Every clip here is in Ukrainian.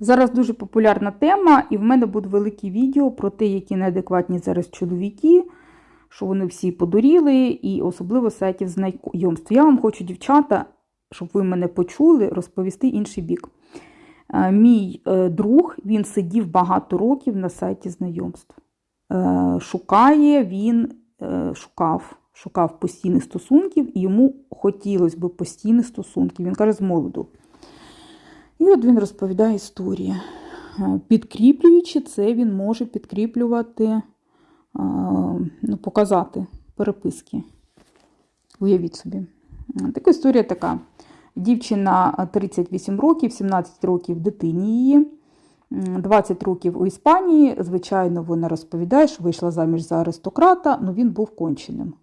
Зараз дуже популярна тема, і в мене буде велике відео про те, які неадекватні зараз чоловіки, що вони всі подуріли, і особливо сайтів знайомств. Я вам хочу, дівчата, щоб ви мене почули, розповісти інший бік. Е, Мій е, друг він сидів багато років на сайті знайомств. Е, Шукає він шукав, шукав постійних стосунків, і йому хотілося б постійних стосунків. Він каже, з молоду. І от він розповідає історії. Е, Підкріплюючи це, він може підкріплювати, е, ну, показати переписки. Уявіть собі. Така історія така. Дівчина 38 років, 17 років дитині її, 20 років у Іспанії. Звичайно, вона розповідає, що вийшла заміж за аристократа, але він був конченим.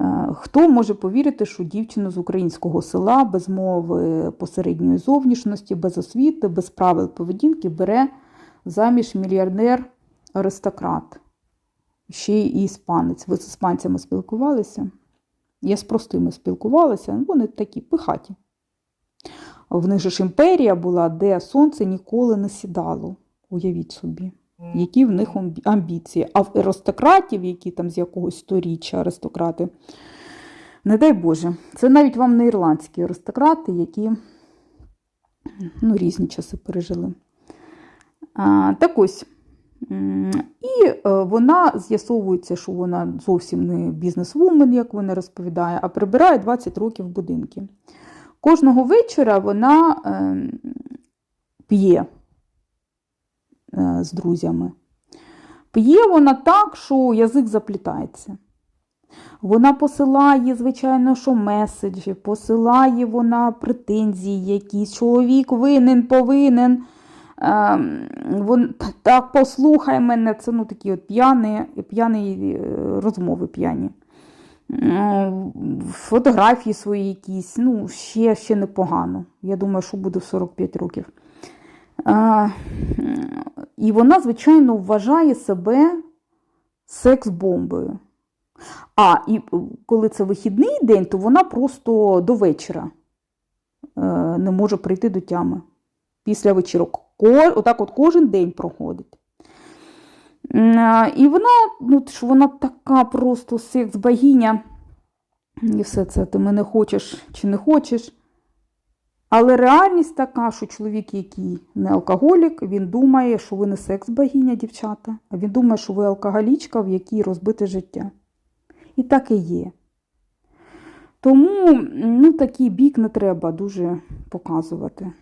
Е, Хто може повірити, що дівчину з українського села без мови посередньої зовнішності, без освіти, без правил поведінки бере заміж мільярдер-аристократ? Ще й іспанець. Ви з іспанцями спілкувалися? Я з простими спілкувалася, вони такі пихаті. В них же ж імперія була, де сонце ніколи не сідало. Уявіть собі, які в них амбіції. А в аристократів, які там з якогось сторіччя аристократи, не дай Боже, це навіть вам не ірландські аристократи, які ну, різні часи пережили. А, так ось. І е, вона з'ясовується, що вона зовсім не бізнес-вумен, як вона розповідає, а прибирає 20 років будинки. Кожного вечора вона е, п'є з друзями. П'є вона так, що язик заплітається. Вона посилає, звичайно, що меседжі, посилає вона претензії якісь. Чоловік винен, повинен. Ем, вон, так, послухай мене, це ну, такі от п'яні, п'яні е, розмови п'яні. Фотографії свої якісь, ну, ще, ще непогано. Я думаю, що буде в 45 років. А, і вона, звичайно, вважає себе секс-бомбою. А, і коли це вихідний день, то вона просто до вечора е, не може прийти до тями. Після вечірок. Отак от кожен день проходить. І вона, ну, що вона така просто секс-богиня. І все це ти мене хочеш чи не хочеш. Але реальність така, що чоловік, який не алкоголік, він думає, що ви не секс-богиня, дівчата, а він думає, що ви алкоголічка, в якій розбите життя. І так і є. Тому ну, такий бік не треба дуже показувати.